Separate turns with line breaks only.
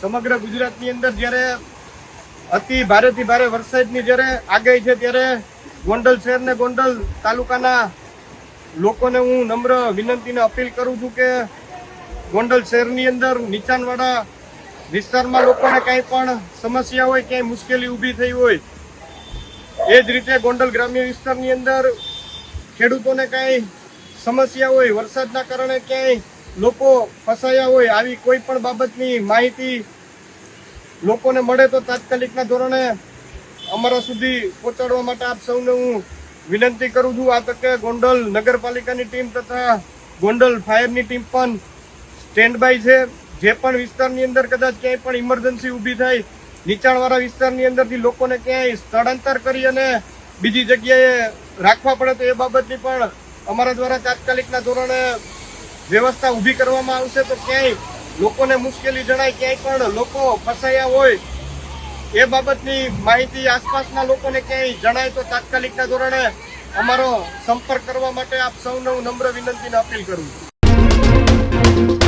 સમગ્ર ગુજરાતની અંદર જ્યારે અતિ ભારેથી ભારે વરસાદની જ્યારે આગાહી છે ત્યારે ગોંડલ શહેર ને ગોંડલ તાલુકાના લોકોને હું નમ્ર વિનંતીને અપીલ કરું છું કે ગોંડલ શહેરની અંદર નીચાણવાળા વિસ્તારમાં લોકોને કાંઈ પણ સમસ્યા હોય, ક્યાંય મુશ્કેલી ઊભી થઈ હોય, એ જ રીતે ગોંડલ ગ્રામ્ય વિસ્તારની અંદર ખેડૂતોને કાંઈ સમસ્યા હોય, વરસાદના કારણે ક્યાંય લોકો ફસાયા હોય આવી કોઈ પણ બાબતની માહિતી લોકોને મળે તો તાત્કાલિકના ધોરણે અમારા સુધી પહોંચાડવા માટે આપ સૌને હું વિનંતી કરું છું. આ તકે ગોંડલ નગરપાલિકાની ટીમ તથા ગોંડલ ફાયરની ટીમ પણ સ્ટેન્ડ બાય છે. જે પણ વિસ્તારની અંદર કદાચ ક્યાંય પણ ઇમરજન્સી ઊભી થાય, નીચાણવાળા વિસ્તારની અંદરથી લોકોને ક્યાંય સ્થળાંતર કરી અને બીજી જગ્યાએ રાખવા પડે તો એ બાબતની પણ અમારા દ્વારા તાત્કાલિકના ધોરણે વ્યવસ્થા ઊભી કરવામાં આવશે તો ક્યાંય લોકોને મુશ્કેલી જણાય, ક્યાંય પણ લોકો ફસાયા હોય એ બાબતની માહિતી આસપાસના લોકોને ક્યાંય જણાય તો તાત્કાલિકના ધોરણે અમારો સંપર્ક કરવા માટે આપ સૌને હું નમ્ર વિનંતીને અપીલ કરું છું.